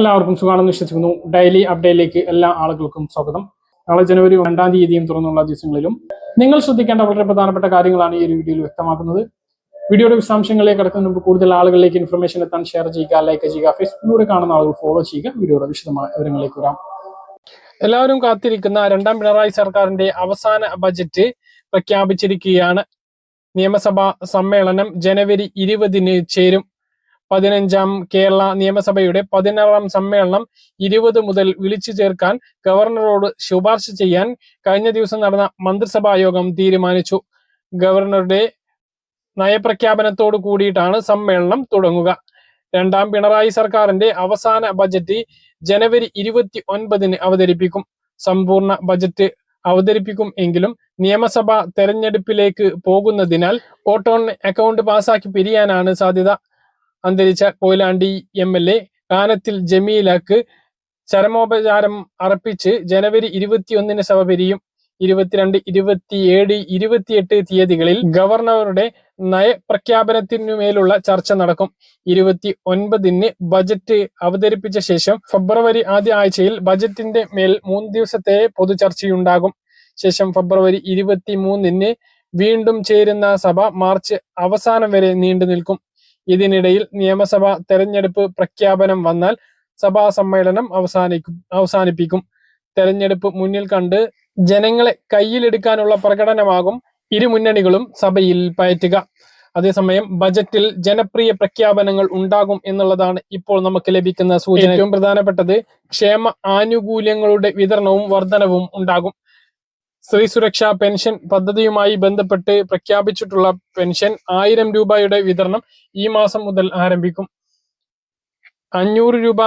എല്ലാവർക്കും സുഖമാണെന്ന് വിശ്വസിക്കുന്നു. ഡെയിലി അപ്ഡേറ്റിലേക്ക് എല്ലാ ആളുകൾക്കും സ്വാഗതം. നാളെ ജനുവരി രണ്ടാം തീയതിയും തുറന്നുള്ള ദിവസങ്ങളിലും നിങ്ങൾ ശ്രദ്ധിക്കേണ്ട വളരെ പ്രധാനപ്പെട്ട കാര്യങ്ങളാണ് ഈ ഒരു വീഡിയോയിൽ വ്യക്തമാക്കുന്നത്. വീഡിയോയുടെ വിശദാംശങ്ങളിലേക്ക് കടക്കുന്നതിന് മുമ്പ് കൂടുതൽ ആളുകളിലേക്ക് ഇൻഫർമേഷൻ എത്താൻ ഷെയർ ചെയ്യുക ലൈക്ക് ചെയ്യുക ഫേസ്ബുക്കിലൂടെ കാണുന്ന ആളുകൾ ഫോളോ ചെയ്യുക. വീഡിയോയുടെ വിശദമായ വിവരങ്ങളിലേക്ക് വരാം. എല്ലാവരും കാത്തിരിക്കുന്ന രണ്ടാം പിണറായി സർക്കാരിന്റെ അവസാന ബജറ്റ് പ്രഖ്യാപിച്ചിരിക്കുകയാണ്. നിയമസഭാ സമ്മേളനം ജനുവരി ഇരുപതിന് ചേരും. പതിനഞ്ചാം കേരള നിയമസഭയുടെ പതിനാറാം സമ്മേളനം ഇരുപത് മുതൽ വിളിച്ചു ചേർക്കാൻ ഗവർണറോട് ശുപാർശ ചെയ്യാൻ കഴിഞ്ഞ ദിവസം നടന്ന മന്ത്രിസഭാ യോഗം തീരുമാനിച്ചു. ഗവർണറുടെ നയപ്രഖ്യാപനത്തോട് കൂടിയിട്ടാണ് സമ്മേളനം തുടങ്ങുക. രണ്ടാം പിണറായി സർക്കാരിന്റെ അവസാന ബജറ്റ് ജനുവരി ഇരുപത്തി ഒൻപതിന് അവതരിപ്പിക്കും. സമ്പൂർണ ബജറ്റ് അവതരിപ്പിക്കും എങ്കിലും നിയമസഭ തെരഞ്ഞെടുപ്പിലേക്ക് പോകുന്നതിനാൽ ഓട്ടോൺ അക്കൗണ്ട് പാസാക്കി പിരിയാനാണ് സാധ്യത. അന്തരിച്ച Koyilandy M L A Kanathil ജമീലക്ക് ചരമോപചാരം അർപ്പിച്ച് ജനുവരി ഇരുപത്തിയൊന്നിന് സഭ പിരിയും. ഇരുപത്തിരണ്ട് ഇരുപത്തിയേഴ് ഇരുപത്തിയെട്ട് തീയതികളിൽ ഗവർണറുടെ നയപ്രഖ്യാപനത്തിനുമേലുള്ള ചർച്ച നടക്കും. ഇരുപത്തി ഒൻപതിന് ബജറ്റ് അവതരിപ്പിച്ച ശേഷം ഫെബ്രുവരി ആദ്യ ആഴ്ചയിൽ ബജറ്റിന്റെ മേൽ മൂന്ന് ദിവസത്തെ പൊതുചർച്ചയുണ്ടാകും ശേഷം ഫെബ്രുവരി ഇരുപത്തി മൂന്നിന് വീണ്ടും ചേരുന്ന സഭ മാർച്ച് അവസാനം വരെ നീണ്ടു നിൽക്കും ഇതിനിടയിൽ നിയമസഭ തെരഞ്ഞെടുപ്പ് പ്രഖ്യാപനം വന്നാൽ സഭാ സമ്മേളനം അവസാനിക്കും അവസാനിപ്പിക്കും. തെരഞ്ഞെടുപ്പ് മുന്നിൽ കണ്ട് ജനങ്ങളെ കയ്യിലെടുക്കാനുള്ള പ്രകടനമാകും ഇരു മുന്നണികളും സഭയിൽ പയറ്റുക. അതേസമയം ബജറ്റിൽ ജനപ്രിയ പ്രഖ്യാപനങ്ങൾ ഉണ്ടാകും എന്നുള്ളതാണ് ഇപ്പോൾ നമുക്ക് ലഭിക്കുന്ന സൂചന. ഏറ്റവും പ്രധാനപ്പെട്ടത് ക്ഷേമ ആനുകൂല്യങ്ങളുടെ വിതരണവും വർധനവും ഉണ്ടാകും. സ്ത്രീ സുരക്ഷാ പെൻഷൻ പദ്ധതിയുമായി ബന്ധപ്പെട്ട് പ്രഖ്യാപിച്ചിട്ടുള്ള പെൻഷൻ ആയിരം രൂപയുടെ വിതരണം ഈ മാസം മുതൽ ആരംഭിക്കും. അഞ്ഞൂറ് രൂപ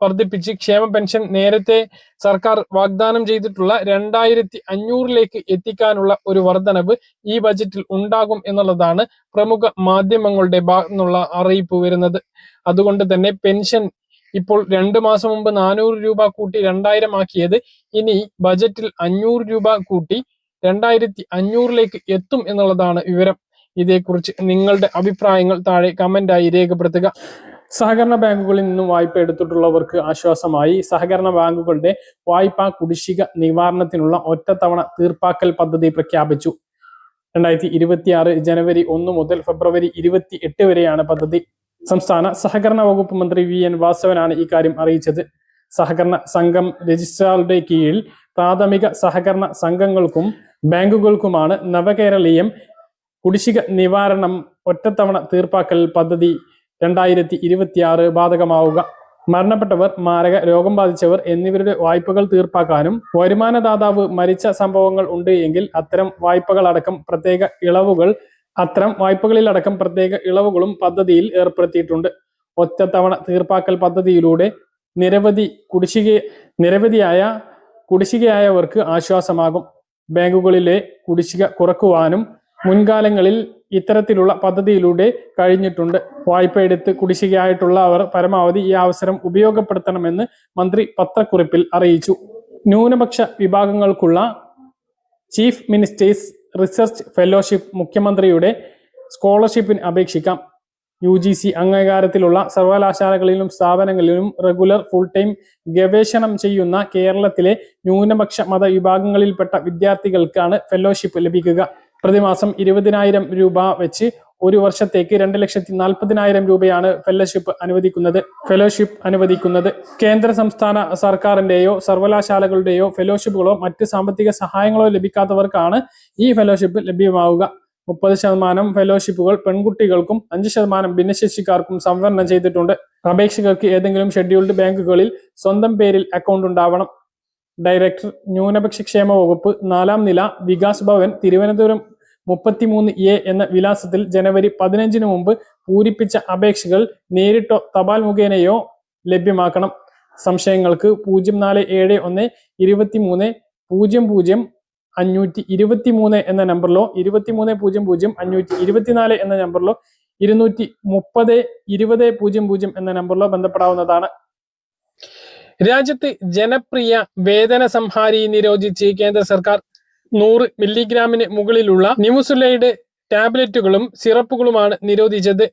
വർദ്ധിപ്പിച്ച് ക്ഷേമ പെൻഷൻ നേരത്തെ സർക്കാർ വാഗ്ദാനം ചെയ്തിട്ടുള്ള രണ്ടായിരത്തി അഞ്ഞൂറിലേക്ക് എത്തിക്കാനുള്ള ഒരു വർധനവ് ഈ ബജറ്റിൽ ഉണ്ടാകും എന്നുള്ളതാണ് പ്രമുഖ മാധ്യമങ്ങളുടെ ഭാഗത്തുനിന്നുള്ള അറിയിപ്പ് വരുന്നത്. അതുകൊണ്ട് തന്നെ പെൻഷൻ ഇപ്പോൾ രണ്ടു മാസം മുമ്പ് നാനൂറ് രൂപ കൂട്ടി രണ്ടായിരം ആക്കിയത്. ഇനി ബജറ്റിൽ അഞ്ഞൂറ് രൂപ കൂട്ടി രണ്ടായിരത്തി അഞ്ഞൂറിലേക്ക് എത്തും എന്നുള്ളതാണ് വിവരം. ഇതേക്കുറിച്ച് നിങ്ങളുടെ അഭിപ്രായങ്ങൾ താഴെ കമന്റായി രേഖപ്പെടുത്തുക. സഹകരണ ബാങ്കുകളിൽ നിന്നും വായ്പ എടുത്തിട്ടുള്ളവർക്ക് ആശ്വാസമായി. സഹകരണ ബാങ്കുകളുടെ വായ്പാ കുടിശ്ശിക നിവാരണത്തിനുള്ള ഒറ്റത്തവണ തീർപ്പാക്കൽ പദ്ധതി പ്രഖ്യാപിച്ചു. രണ്ടായിരത്തി ഇരുപത്തിയാറ് ജനുവരി ഒന്ന് മുതൽ ഫെബ്രുവരി ഇരുപത്തി എട്ട് വരെയാണ് പദ്ധതി. സംസ്ഥാന സഹകരണ വകുപ്പ് മന്ത്രി വി എൻ വാസവനാണ് ഇക്കാര്യം അറിയിച്ചത്. സഹകരണ സംഘം രജിസ്ട്രാറുടെ കീഴിൽ പ്രാഥമിക സഹകരണ സംഘങ്ങൾക്കും ബാങ്കുകൾക്കുമാണ് നവകേരളീയം കുടിശ്ശിക നിവാരണം ഒറ്റത്തവണ തീർപ്പാക്കൽ പദ്ധതി രണ്ടായിരത്തി ഇരുപത്തിയാറ് ബാധകമാവുക. മരണപ്പെട്ടവർ മാരക രോഗം ബാധിച്ചവർ എന്നിവരുടെ വായ്പകൾ തീർപ്പാക്കാനും വരുമാനദാതാവ് മരിച്ച സംഭവങ്ങൾ ഉണ്ട് എങ്കിൽ അത്തരം വായ്പകളടക്കം പ്രത്യേക ഇളവുകൾ അത്തരം വായ്പകളിലടക്കം പ്രത്യേക ഇളവുകളും പദ്ധതിയിൽ ഏർപ്പെടുത്തിയിട്ടുണ്ട്. ഒറ്റത്തവണ തീർപ്പാക്കൽ പദ്ധതിയിലൂടെ നിരവധി കുടിശ്ശിക നിരവധിയായ കുടിശ്ശികയായവർക്ക് ആശ്വാസമാകും. ബാങ്കുകളിലെ കുടിശ്ശിക കുറക്കുവാനും മുൻകാലങ്ങളിൽ ഇത്തരത്തിലുള്ള പദ്ധതിയിലൂടെ കഴിഞ്ഞിട്ടുണ്ട്. വായ്പ എടുത്ത് കുടിശ്ശികയായിട്ടുള്ളവർ പരമാവധി ഈ അവസരം ഉപയോഗപ്പെടുത്തണമെന്ന് മന്ത്രി പത്രക്കുറിപ്പിൽ അറിയിച്ചു. ന്യൂനപക്ഷ വിഭാഗങ്ങൾക്കുള്ള ചീഫ് മിനിസ്റ്റേഴ്സ് റിസർച്ച് ഫെലോഷിപ്പ് മുഖ്യമന്ത്രിയുടെ സ്കോളർഷിപ്പിന് അപേക്ഷിക്കാം. യു ജി സി അംഗീകാരത്തിലുള്ള സർവകലാശാലകളിലും സ്ഥാപനങ്ങളിലും റെഗുലർ ഫുൾ ടൈം ഗവേഷണം ചെയ്യുന്ന കേരളത്തിലെ ന്യൂനപക്ഷ മതവിഭാഗങ്ങളിൽപ്പെട്ട വിദ്യാർത്ഥികൾക്കാണ് ഫെലോഷിപ്പ് ലഭിക്കുക. പ്രതിമാസം ഇരുപതിനായിരം രൂപ വെച്ച് ഒരു വർഷത്തേക്ക് രണ്ട് ലക്ഷത്തി നാൽപ്പതിനായിരം രൂപയാണ് ഫെലോഷിപ്പ് അനുവദിക്കുന്നത്. ഫെലോഷിപ്പ് അനുവദിക്കുന്നത് കേന്ദ്ര സംസ്ഥാന സർക്കാരിന്റെയോ സർവകലാശാലകളുടെയോ ഫെലോഷിപ്പുകളോ മറ്റ് സാമ്പത്തിക സഹായങ്ങളോ ലഭിക്കാത്തവർക്കാണ് ഈ ഫെലോഷിപ്പ് ലഭ്യമാവുക. മുപ്പത് ശതമാനം ഫെലോഷിപ്പുകൾ പെൺകുട്ടികൾക്കും അഞ്ച് ശതമാനം ഭിന്നശേഷിക്കാർക്കും സംവരണം ചെയ്തിട്ടുണ്ട്. അപേക്ഷകർക്ക് ഏതെങ്കിലും ഷെഡ്യൂൾഡ് ബാങ്കുകളിൽ സ്വന്തം പേരിൽ അക്കൗണ്ട് ഉണ്ടാവണം. ഡയറക്ടർ ന്യൂനപക്ഷ ക്ഷേമ വകുപ്പ് നാലാം നില വികാസ് ഭവൻ തിരുവനന്തപുരം മുപ്പത്തിമൂന്ന് എ എന്ന വിലാസത്തിൽ ജനുവരി പതിനഞ്ചിന് മുമ്പ് പൂരിപ്പിച്ച അപേക്ഷകൾ നേരിട്ടോ തപാൽ മുഖേനയോ ലഭ്യമാക്കണം. സംശയങ്ങൾക്ക് പൂജ്യം നാല് ഏഴ് ഒന്ന് ഇരുപത്തിമൂന്ന് പൂജ്യം പൂജ്യം അഞ്ഞൂറ്റി ഇരുപത്തി മൂന്ന് എന്ന നമ്പറിലോ ഇരുപത്തിമൂന്ന് പൂജ്യം പൂജ്യം അഞ്ഞൂറ്റി ഇരുപത്തിനാല് എന്ന നമ്പറിലോ ഇരുന്നൂറ്റി മുപ്പത് ഇരുപത് പൂജ്യം പൂജ്യം എന്ന നമ്പറിലോ ബന്ധപ്പെടാവുന്നതാണ്. രാജ്യത്ത് ജനപ്രിയ വേതന സംഹാരി നിരോധിച്ച് കേന്ദ്ര സർക്കാർ നൂറ് മില്ലിഗ്രാമിന് മുകളിലുള്ള നിമുസുലൈഡ് ടാബ്ലറ്റുകളും സിറപ്പുകളുമാണ് നിരോധിച്ചത്.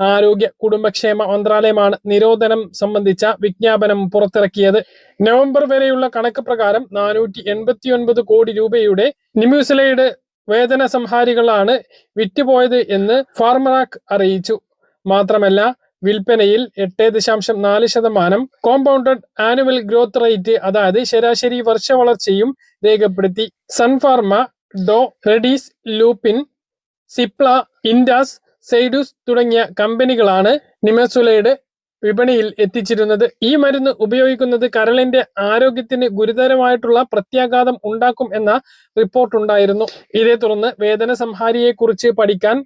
ആരോഗ്യ കുടുംബക്ഷേമ മന്ത്രാലയമാണ് നിരോധനം സംബന്ധിച്ച വിജ്ഞാപനം പുറത്തിറക്കിയത്. നവംബർ വരെയുള്ള കണക്ക് പ്രകാരം നാനൂറ്റി എൺപത്തി ഒൻപത് കോടി രൂപയുടെ നിമ്യൂസിലൈഡ് വേതന സംഹാരികളാണ് വിറ്റുപോയത് എന്ന് ഫാർമറാക് അറിയിച്ചു. മാത്രമല്ല വിൽപ്പനയിൽ എട്ട് ദശാംശം നാല് ശതമാനം കോമ്പൗണ്ടഡ് ആനുവൽ ഗ്രോത്ത് റേറ്റ് അതായത് ശരാശരി വർഷ വളർച്ചയും രേഖപ്പെടുത്തി. സൺഫാർമ ഡോ റെഡീസ് ലൂപ്പിൻ സിപ്ല ഇൻഡാസ് സെയ്ഡൂസ് തുടങ്ങിയ കമ്പനികളാണ് നിമസുലയുടെ വിപണിയിൽ എത്തിച്ചിരുന്നത്. ഈ മരുന്ന് ഉപയോഗിക്കുന്നത് കരളിന്റെ ആരോഗ്യത്തിന് ഗുരുതരമായിട്ടുള്ള പ്രത്യാഘാതം ഉണ്ടാക്കും എന്ന റിപ്പോർട്ടുണ്ടായിരുന്നു ഇതേ തുടർന്ന് വേദന സംഹാരിയെക്കുറിച്ച് പഠിക്കാൻ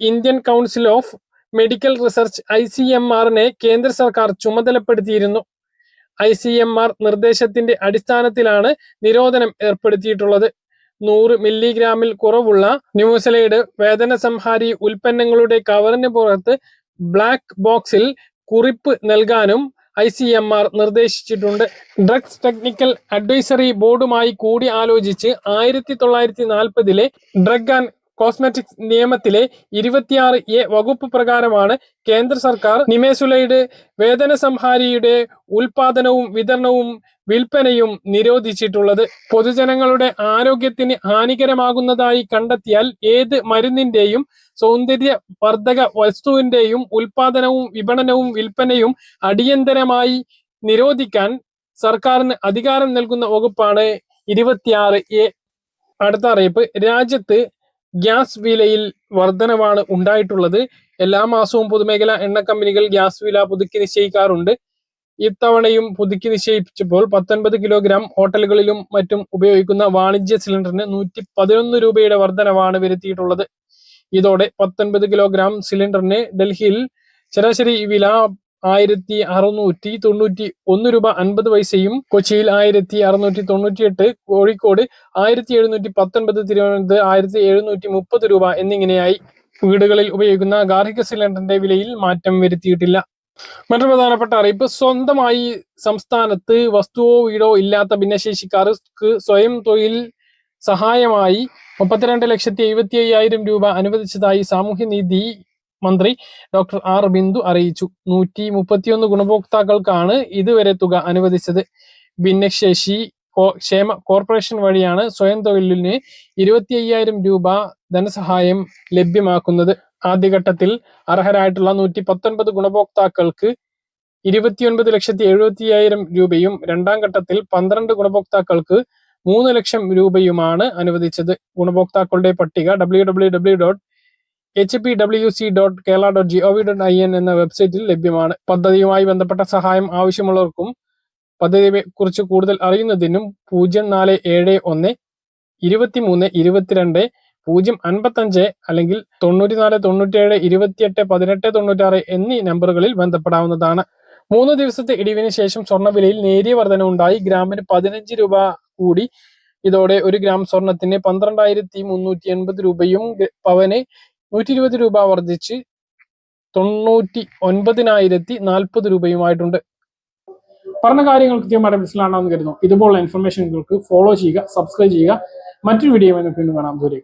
Indian council of medical research I C M ആറിനെ കേന്ദ്ര സർക്കാർ ചുമതലപ്പെടുത്തിയിരുന്നു. ഐ സി എം ആർ നിർദ്ദേശത്തിന്റെ അടിസ്ഥാനത്തിലാണ് നിരോധനം ഏർപ്പെടുത്തിയിട്ടുള്ളത്. നൂറ് മില്ലിഗ്രാമിൽ കുറവുള്ള ന്യൂസലൈഡ് വേദന സംഹാരി ഉൽപ്പന്നങ്ങളുടെ കവറിന് പുറത്ത് ബ്ലാക്ക് ബോക്സിൽ കുറിപ്പ് നൽകാനും ഐ സി എം ആർ നിർദ്ദേശിച്ചിട്ടുണ്ട്. ഡ്രഗ്സ് ടെക്നിക്കൽ അഡ്വൈസറി ബോർഡുമായി കൂടി ആലോചിച്ച് ആയിരത്തി തൊള്ളായിരത്തി നാൽപ്പതിലെ ഡ്രഗ് ആൻഡ് കോസ്മെറ്റിക്സ് നിയമത്തിലെ ഇരുപത്തിയാറ് എ വകുപ്പ് പ്രകാരമാണ് കേന്ദ്ര സർക്കാർ നിമേസുലൈഡ് വേദന സംഹാരിയുടെ ഉൽപാദനവും വിതരണവും വിൽപ്പനയും നിരോധിച്ചിട്ടുള്ളത്. പൊതുജനങ്ങളുടെ ആരോഗ്യത്തിന് ഹാനികരമാകുന്നതായി കണ്ടെത്തിയാൽ ഏത് മരുന്നിന്റെയും സൗന്ദര്യ വർദ്ധക വസ്തുവിന്റെയും ഉൽപാദനവും വിപണനവും വിൽപ്പനയും അടിയന്തരമായി നിരോധിക്കാൻ സർക്കാരിന് അധികാരം നൽകുന്ന വകുപ്പാണ് ഇരുപത്തിയാറ് എ. അടുത്ത അറിയിപ്പ്. രാജ്യത്ത് ഗ്യാസ് വിലയിൽ വർധനവാണ് ഉണ്ടായിട്ടുള്ളത്. എല്ലാ മാസവും പൊതുമേഖല എണ്ണ കമ്പനികൾ ഗ്യാസ് വില പുതുക്കി നിശ്ചയിക്കാറുണ്ട്. ഇത്തവണയും പുതുക്കി നിശ്ചയിച്ചപ്പോൾ പത്തൊൻപത് കിലോഗ്രാം ഹോട്ടലുകളിലും മറ്റും ഉപയോഗിക്കുന്ന വാണിജ്യ സിലിണ്ടറിന് നൂറ്റി പതിനൊന്ന് രൂപയുടെ വർധനവാണ് വരുത്തിയിട്ടുള്ളത്. ഇതോടെ പത്തൊൻപത് കിലോഗ്രാം സിലിണ്ടറിന് ഡൽഹിയിൽ ശരാശരി വില ആയിരത്തി അറുന്നൂറ്റി തൊണ്ണൂറ്റി ഒന്ന് രൂപ അൻപത് പൈസയും കൊച്ചിയിൽ ആയിരത്തി അറുന്നൂറ്റി തൊണ്ണൂറ്റി എട്ട് കോഴിക്കോട് ആയിരത്തി എഴുന്നൂറ്റി പത്തൊൻപത് തിരുവനന്തപുരത്ത് ആയിരത്തി എഴുന്നൂറ്റി മുപ്പത് രൂപ എന്നിങ്ങനെയായി വീടുകളിൽ ഉപയോഗിക്കുന്ന ഗാർഹിക സിലിണ്ടറിന്റെ വിലയിൽ മാറ്റം വരുത്തിയിട്ടില്ല. മറ്റൊരു പ്രധാനപ്പെട്ട അറിയിപ്പ് സ്വന്തമായി സംസ്ഥാനത്ത് വസ്തുവോ വീടോ ഇല്ലാത്ത ഭിന്നശേഷിക്കാർക്ക് സ്വയം തൊഴിൽ സഹായമായി മുപ്പത്തിരണ്ട് ലക്ഷത്തി എഴുപത്തി അയ്യായിരം രൂപ അനുവദിച്ചതായി സാമൂഹ്യനീതി മന്ത്രി ഡോക്ടർ ആർ ബിന്ദു അറിയിച്ചു. നൂറ്റി മുപ്പത്തിയൊന്ന് ഗുണഭോക്താക്കൾക്കാണ് ഇതുവരെ തുക അനുവദിച്ചത്. ഭിന്നശേഷി ക്ഷേമ കോർപ്പറേഷൻ വഴിയാണ് സ്വയം തൊഴിലിന് ഇരുപത്തി അയ്യായിരം രൂപ ധനസഹായം ലഭ്യമാക്കുന്നത്. ആദ്യഘട്ടത്തിൽ അർഹരായിട്ടുള്ള നൂറ്റി പത്തൊൻപത് ഗുണഭോക്താക്കൾക്ക് ഇരുപത്തിയൊൻപത് ലക്ഷത്തി എഴുപത്തി അയ്യായിരം രൂപയും രണ്ടാം ഘട്ടത്തിൽ പന്ത്രണ്ട് ഗുണഭോക്താക്കൾക്ക് മൂന്ന് ലക്ഷം രൂപയുമാണ് അനുവദിച്ചത്. ഗുണഭോക്താക്കളുടെ പട്ടിക W W W dot H P W C dot Kerala dot G O V dot I N എന്ന വെബ്സൈറ്റിൽ ലഭ്യമാണ്. പദ്ധതിയുമായി ബന്ധപ്പെട്ട സഹായം ആവശ്യമുള്ളവർക്കും പദ്ധതിയെ കുറിച്ച് കൂടുതൽ അറിയുന്നതിനും പൂജ്യം നാല് ഏഴ് ഒന്ന് ഇരുപത്തിമൂന്ന് ഇരുപത്തിരണ്ട് പൂജ്യം അൻപത്തഞ്ച് അല്ലെങ്കിൽ തൊണ്ണൂറ്റിനാല് തൊണ്ണൂറ്റിയേഴ് ഇരുപത്തിയെട്ട് പതിനെട്ട് തൊണ്ണൂറ്റാറ് എന്നീ നമ്പറുകളിൽ ബന്ധപ്പെടാവുന്നതാണ്. മൂന്ന് ദിവസത്തെ ഇടിവിന് ശേഷം സ്വർണവിലയിൽ നേരിയ വർധനവുണ്ടായി ഗ്രാമിന് പതിനഞ്ച് രൂപ കൂടി. ഇതോടെ ഒരു ഗ്രാം സ്വർണത്തിന് പന്ത്രണ്ടായിരത്തി മുന്നൂറ്റി എൺപത് രൂപയും പവന് നൂറ്റി ഇരുപത് രൂപ വർദ്ധിച്ച് തൊണ്ണൂറ്റി ഒൻപതിനായിരത്തി നാൽപ്പത് രൂപയുമായിട്ടുണ്ട്. പറഞ്ഞ കാര്യങ്ങൾ കൃത്യമായിട്ട് മനസ്സിലാണെന്ന് കരുതുന്നു. ഇതുപോലുള്ള ഇൻഫർമേഷനുകൾക്ക് ഫോളോ ചെയ്യുക സബ്സ്ക്രൈബ് ചെയ്യുക. മറ്റൊരു വീഡിയോ വീണ്ടും കാണാം. ദൂരെ